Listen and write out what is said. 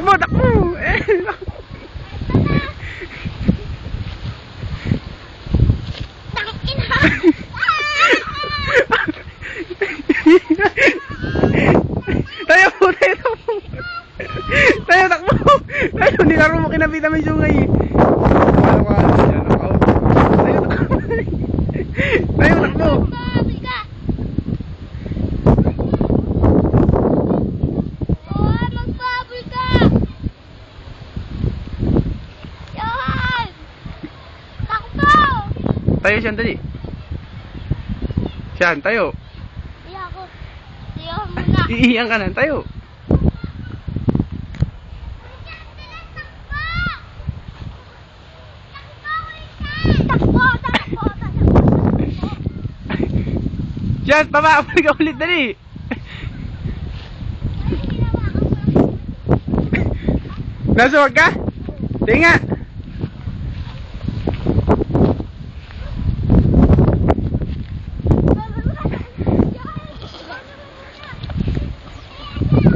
Takbo, takbo! Tayo po, tayo, takbo. Tayo, takbo. Tayo, rin mo kinabitan may sungay. eh. Tayo, takbo. Tayo, takbo. Baboy ka! Oh, magbaboy ka! Johan! Takbo! Tayo siyan, dali. Siyan, tayo. Hindi ako. Ako muna. Iiyan ka na, tayo. Siyan, baba, balik ka ulit, dali. Nasuwag ka? Sige nga.